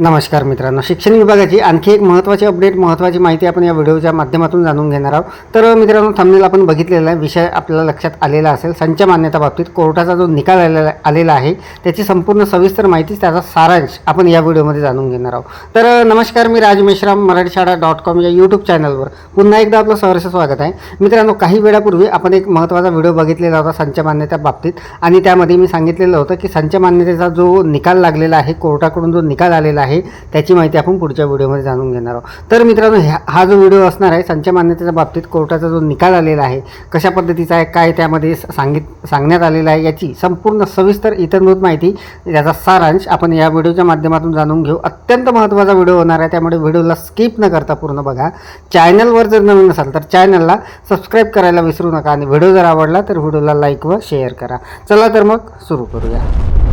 नमस्कार मित्रांनो. शिक्षण विभागाची आणखी एक महत्त्वाची अपडेट महत्त्वाची माहिती आपण या व्हिडिओच्या माध्यमातून जाणून घेणार आहोत. तर मित्रांनो थंबनेल आपण बघितलेला आहे. विषय आपल्याला लक्षात आलेला असेल. संच मान्यता बाबतीत कोर्टाचा जो निकाल आलेला आलेला आहे त्याची संपूर्ण सविस्तर माहिती त्याचा सारांश आपण या व्हिडिओमध्ये जाणून घेणार आहोत. तर नमस्कार मी राज मेश्राम मराठी शाळा डॉट कॉम या यूट्यूब चॅनलवर पुन्हा एकदा आपलं सहर्ष स्वागत आहे. मित्रांनो काही वेळापूर्वी आपण एक महत्त्वाचा व्हिडिओ बघितलेला होता संच मान्यता बाबतीत. आणि त्यामध्ये मी सांगितलेलं होतं की संच मान्यतेचा जो निकाल लागलेला आहे कोर्टाकडून जो निकाल आलेला आहे आहे. त्याची माहिती आपण पुढच्या व्हिडिओमध्ये जाणून घेणार आहोत. तर मित्रांनो ह्या हा जो व्हिडिओ असणार आहे संच मान्यतेच्या बाबतीत कोर्टाचा जो निकाल आलेला आहे कशा पद्धतीचा आहे काय त्यामध्ये सांगित सांगण्यात आलेला आहे याची संपूर्ण सविस्तर इतरभूत माहिती याचा सारांश आपण या व्हिडिओच्या माध्यमातून जाणून घेऊ. अत्यंत महत्त्वाचा व्हिडिओ होणार आहे त्यामुळे व्हिडिओला स्किप न करता पूर्ण बघा. चॅनलवर जर नवीन असाल तर चॅनलला सबस्क्राईब करायला विसरू नका आणि व्हिडिओ जर आवडला तर व्हिडिओला लाईक व शेअर करा. चला तर मग सुरू करूया.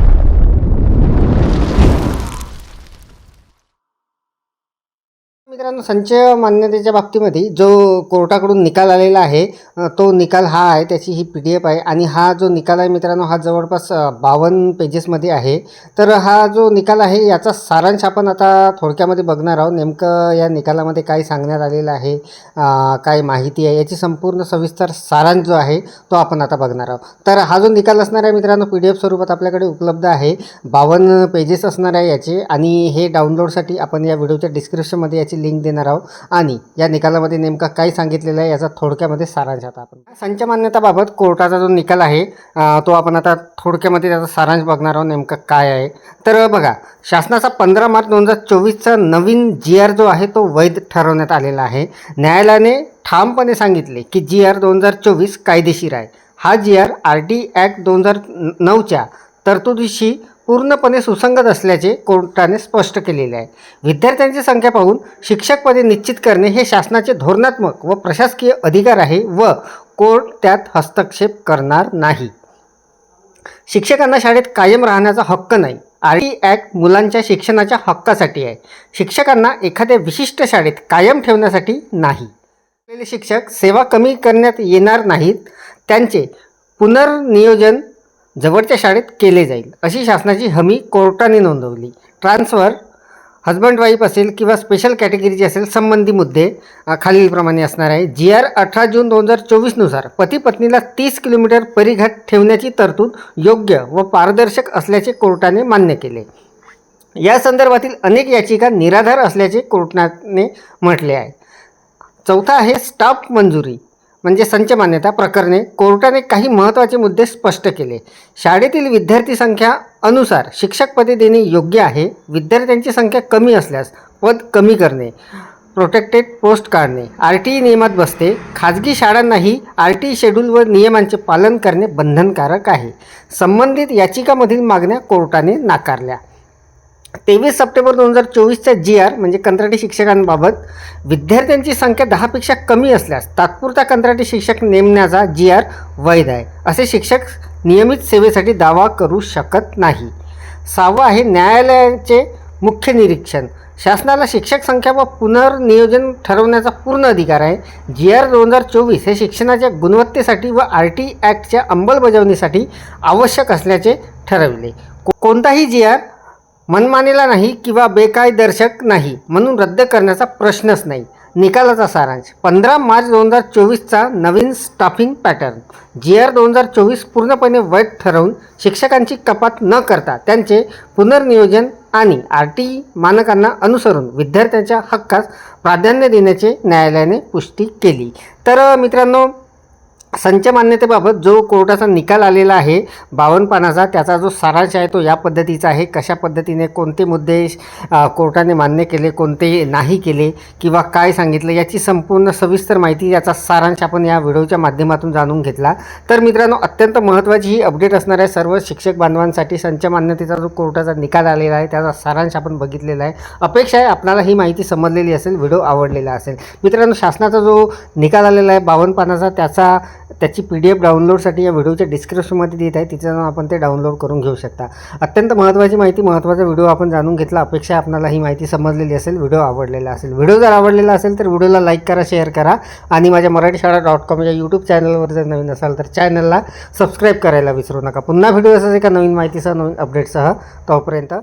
मित्रांनो संचय मान्यतेच्या बाबतीमध्ये जो कोर्टाकडून निकाल आलेला आहे तो निकाल हा आहे त्याची ही पी डी एफ आहे आणि हा जो निकाल आहे मित्रांनो हा जवळपास बावन्न पेजेसमध्ये आहे. तर हा जो निकाल आहे याचा सारांश आपण आता थोडक्यामध्ये बघणार आहोत. नेमकं या निकालामध्ये काय सांगण्यात आलेलं आहे काय माहिती आहे याची संपूर्ण सविस्तर सारांश जो आहे तो आपण आता बघणार आहोत. तर हा जो निकाल असणार आहे मित्रांनो पी डी एफ स्वरूपात आपल्याकडे उपलब्ध आहे. बावन्न पेजेस असणार आहे याचे आणि हे डाउनलोडसाठी आपण या व्हिडिओच्या डिस्क्रिप्शनमध्ये याची लिंक देणार आहोत. आणि या निकालामध्ये नेमका काय सांगितलेलं आहे याचा थोडक्यामध्ये सारांश आता आपण संच मान्यताबाबत कोर्टाचा जो निकाल आहे तो आपण आता थोडक्यामध्ये त्याचा सारांश बघणार आहोत नेमका काय आहे. तर बघा शासनाचा पंधरा मार्च दोन हजार चोवीसचा नवीन जी आर जो आहे तो वैध ठरवण्यात आलेला आहे. न्यायालयाने ठामपणे सांगितले की जी आर दोन हजार चोवीस कायदेशीर आहे. हा G R R T act दोन हजार नऊच्या तरतुदीशी पूर्णपणे सुसंगत असल्याचे कोर्टाने स्पष्ट केलेले आहे. विद्यार्थ्यांची संख्या पाहून शिक्षकपदे निश्चित करणे हे शासनाचे धोरणात्मक व प्रशासकीय अधिकार आहे व कोर्ट त्यात हस्तक्षेप करणार नाही. शिक्षकांना शाळेत कायम राहण्याचा हक्क नाही. आर टी ॲक्ट मुलांच्या शिक्षणाच्या हक्कासाठी आहे. शिक्षकांना एखाद्या विशिष्ट शाळेत कायम ठेवण्यासाठी नाही. शिक्षक सेवा कमी करण्यात येणार नाहीत. त्यांचे पुनर्नियोजन जवळच्या शाळेत केले जाईल. अशी शासनाची हमी कोर्टाने नोंदवली. ट्रान्सफर हजबंड वाईफ असेल किंवा स्पेशल कॅटेगरीचे असेल संबंधी मुद्दे खालीलप्रमाणे असणार आहे. जी आर अठरा जून दोन हजार चोवीसनुसार पती पत्नीला तीस किलोमीटर परिघात ठेवण्याची तरतूद योग्य व पारदर्शक असल्याचे कोर्टाने मान्य केले. या संदर्भातील अनेक याचिका निराधार असल्याचे कोर्टाने म्हटले आहे. चौथा आहे स्टाफ मंजुरी. म्हणजे संच मान्यता प्रकरणे कोर्टाने काही महत्त्वाचे मुद्दे स्पष्ट केले. शाळेतील विद्यार्थी संख्या अनुसार शिक्षक पदे देणे योग्य आहे. विद्यार्थ्यांची संख्या कमी असल्यास पद कमी करणे प्रोटेक्टेड पोस्ट काढणे आर टी ई नियमात बसते. खाजगी शाळांनाही आर टी शेड्यूल व नियमांचे पालन करणे बंधनकारक आहे. संबंधित याचिकामधील मागण्या कोर्टाने नाकारल्या. तेवीस सप्टेंबर दोन हजार चोवीसचा जी आर म्हणजे कंत्राटी शिक्षकांबाबत विद्यार्थ्यांची संख्या दहापेक्षा कमी असल्यास तात्पुरता कंत्राटी शिक्षक नेमण्याचा जी आर वैध आहे. असे शिक्षक नियमित सेवेसाठी दावा करू शकत नाही. सहावं आहे न्यायालयाचे मुख्य निरीक्षण. शासनाला शिक्षक संख्या व पुनर्नियोजन ठरवण्याचा पूर्ण अधिकार आहे. जी आर दोन हजार चोवीस हे शिक्षणाच्या गुणवत्तेसाठी व आर टी ॲक्टच्या अंमलबजावणीसाठी आवश्यक असल्याचे ठरविले. को- कोणताही जी आर मनमानेला नाही किंवा बेकायदर्शक नाही म्हणून रद्द करण्याचा प्रश्नच नाही. निकालाचा सारांश. पंधरा मार्च दोन हजार चोवीसचा नवीन स्टाफिंग पॅटर्न. जी आर दोन हजार चोवीस पूर्णपणे वैध ठरवून शिक्षकांची कपात न करता त्यांचे पुनर्नियोजन आणि आर टी मानकांना अनुसरून विद्यार्थ्यांच्या हक्कास प्राधान्य देण्याचे न्यायालयाने पुष्टी केली. तर मित्रांनो संच मान्यतेबाबत जो कोर्टाचा निकाल आलेला आहे बावन्न पानाचा त्याचा जो सारांश आहे तो या पद्धतीचा आहे. कशा पद्धतीने कोणते मुद्दे कोर्टाने मान्य केले कोणते नाही केले किंवा काय सांगितलं याची संपूर्ण सविस्तर माहिती याचा सारांश आपण या व्हिडिओच्या माध्यमातून जाणून घेतला. तर मित्रांनो अत्यंत महत्त्वाची ही अपडेट असणार आहे. सर्व शिक्षक बांधवांसाठी संच मान्यतेचा जो कोर्टाचा निकाल आलेला आहे त्याचा सारांश आपण बघितलेला आहे. अपेक्षा आहे आपल्याला ही माहिती समजलेली असेल व्हिडिओ आवडलेला असेल. मित्रांनो शासनाचा जो निकाल आलेला आहे बावन्न पानाचा त्याचा त्याची पी डी एफ डाउनलोडसाठी या व्हिडिओच्या डिस्क्रिप्शनमध्ये देत आहे. तिचं आपण ते डाउनलोड करून घेऊ शकता. अत्यंत महत्त्वाची माहिती महत्त्वाचा व्हिडिओ आपण जाणून घेतला. अपेक्षा आहे आपल्याला ही माहिती समजलेली असेल व्हिडिओ आवडलेला असेल. व्हिडिओ जर आवडलेला असेल तर व्हिडिओला लाईक करा शेअर करा आणि माझ्या मराठी शाळा डॉट कॉम या यूट्यूब चॅनलवर जर नवीन असाल तर चॅनलला सबस्क्राईब करायला विसरू नका. पुन्हा व्हिडिओ असाच एका नवीन माहितीसह नवीन अपडेटसह तोपर्यंत